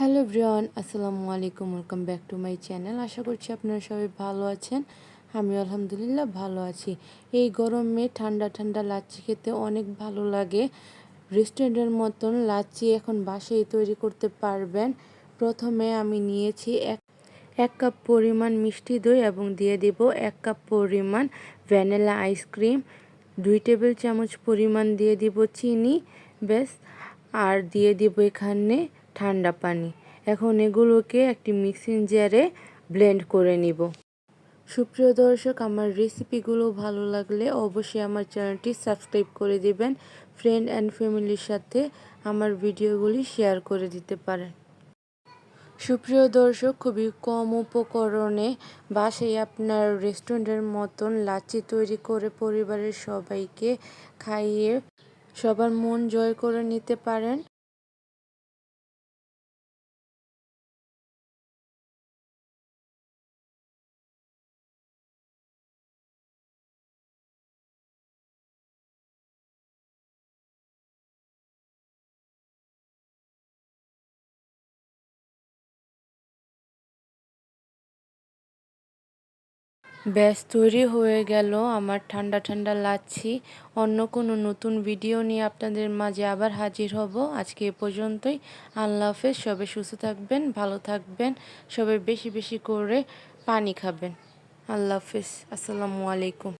Hello ব্রিয়ন আসসালামু আলাইকুম, welcome back to my channel. আশা করছি আপনারা সবাই ভালো আছেন। আমি আলহামদুলিল্লাহ ভালো আছি। এই গরমে ঠান্ডা ঠান্ডা লাচ্ছি খেতে অনেক ভালো লাগে। রেস্টুরেন্টের মতন লাচ্ছি এখন বাসায় তৈরি করতে পারবেন। প্রথমে আমি নিয়েছি এক এক কাপ পরিমাণ মিষ্টি দই এবং দিয়ে দিব এক কাপ পরিমাণ ভ্যানিলা আইসক্রিম দুই টেবিল চামচ পরিমাণ দিয়ে দিব চিনি, ব্যাস। আর দিয়ে দিব এখানে ঠান্ডা পানি। এখন এগুলোকে একটি মিক্সিং জারে ব্লেন্ড করে নিব। সুপ্রিয় দর্শক, আমার রেসিপিগুলো ভালো লাগলে অবশ্যই আমার চ্যানেলটি সাবস্ক্রাইব করে দিবেন। ফ্রেন্ড অ্যান্ড ফ্যামিলির সাথে আমার ভিডিওগুলি শেয়ার করে দিতে পারেন। সুপ্রিয় দর্শক, খুবই কম উপকরণে বাসায় আপনার রেস্টুরেন্টের মতন লাচি তৈরি করে পরিবারের সবাইকে খাইয়ে সবার মন জয় করে নিতে পারেন। ব্যাস, তৈরি হয়ে গেল আমার ঠান্ডা ঠান্ডা লাচ্ছি। অন্য কোনো নতুন ভিডিও নিয়ে আপনাদের মাঝে আবার হাজির হব। আজকে এ পর্যন্তই। আল্লাহ হাফেজ সবে সুস্থ থাকবেন, ভালো থাকবেন, সবাই বেশি বেশি করে পানি খাবেন। আল্লাহ হাফেজ, আসসালামু আলাইকুম।